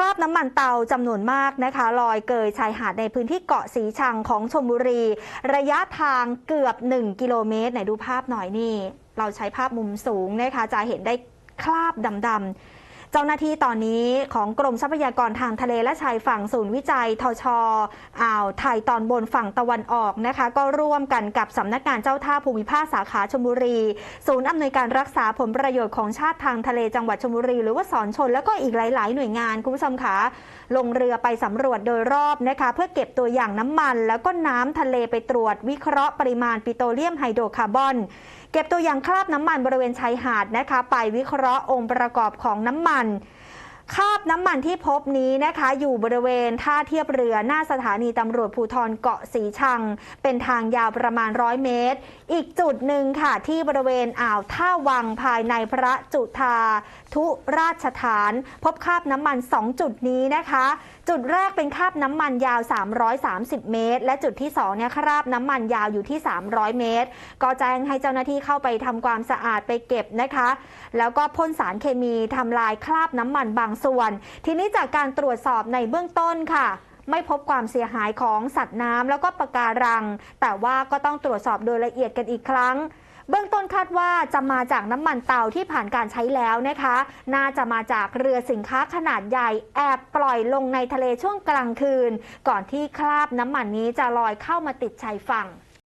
ราบน้ำมันเตาจำนวนมากนะคะลอยเกยชายหาดในพื้นที่เกาะสีชังของชมบุรี ระยะทางเกือบ 1 กิโลเมตรไหนดูภาพหน่อยนี่ เราใช้ภาพมุมสูงนะคะจะเห็นได้คราบดำๆ เจ้าหน้าที่ตอนนี้ของกรมทรัพยากรทางทะเลและชายฝั่งศูนย์วิจัยทชอ่าวไทยตอนบนฝั่งตะวันออกนะคะ ก็ร่วมกันกับสำนักงานเจ้าท่าภูมิภาคสาขาชลบุรี ศูนย์อำนวยการรักษาผลประโยชน์ของชาติทางทะเลจังหวัดชลบุรี หรือว่าสอนชนแล้วก็อีกหลาย ๆ หน่วยงานคุณผู้ชมคะลงเรือไปสำรวจโดยรอบนะคะ เพื่อเก็บตัวอย่างน้ำมัน แล้วก็น้ำทะเลไปตรวจ วิเคราะห์ปริมาณปิโตรเลียมไฮโดรคาร์บอน เก็บตัวอย่างคราบน้ำมันบริเวณชายหาดนะคะ ไปวิเคราะห์องค์ประกอบของน้ำมันญ คราบน้ำมันที่พบนี้นะคะ อยู่บริเวณท่าเทียบเรือหน้าสถานีตำรวจภูธรเกาะสีชัง เป็นทางยาวประมาณร้อยเมตร อีกจุดหนึ่งค่ะ ที่บริเวณอ่าวท่าวังภายในพระจุธาทุราชฐาน พบคราบน้ำมัน 2 จุดนี้นะคะ จุดแรกเป็นคราบน้ำมันยาว 330 เมตร และจุดที่2เนี่ยคราบน้ำมันยาวอยู่ที่ 300 เมตร ก็แจ้งให้เจ้าหน้าที่เข้าไปทำความสะอาดไปเก็บนะคะ แล้วก็พ่นสารเคมีทำลายคราบน้ำมันบางส่วน ทีนี้จากการตรวจสอบในเบื้องต้นค่ะไม่พบความเสียหายของสัตว์น้ำแล้วก็ปะการัง แต่ว่าก็ต้องตรวจสอบโดยละเอียดกันอีกครั้ง เบื้องต้นคาดว่าจะมาจากน้ำมันเตาที่ผ่านการใช้แล้วนะคะ น่าจะมาจากเรือสินค้าขนาดใหญ่ แอบปล่อยลงในทะเลช่วงกลางคืน ก่อนที่คราบน้ำมันนี้จะลอยเข้ามาติดชายฝั่ง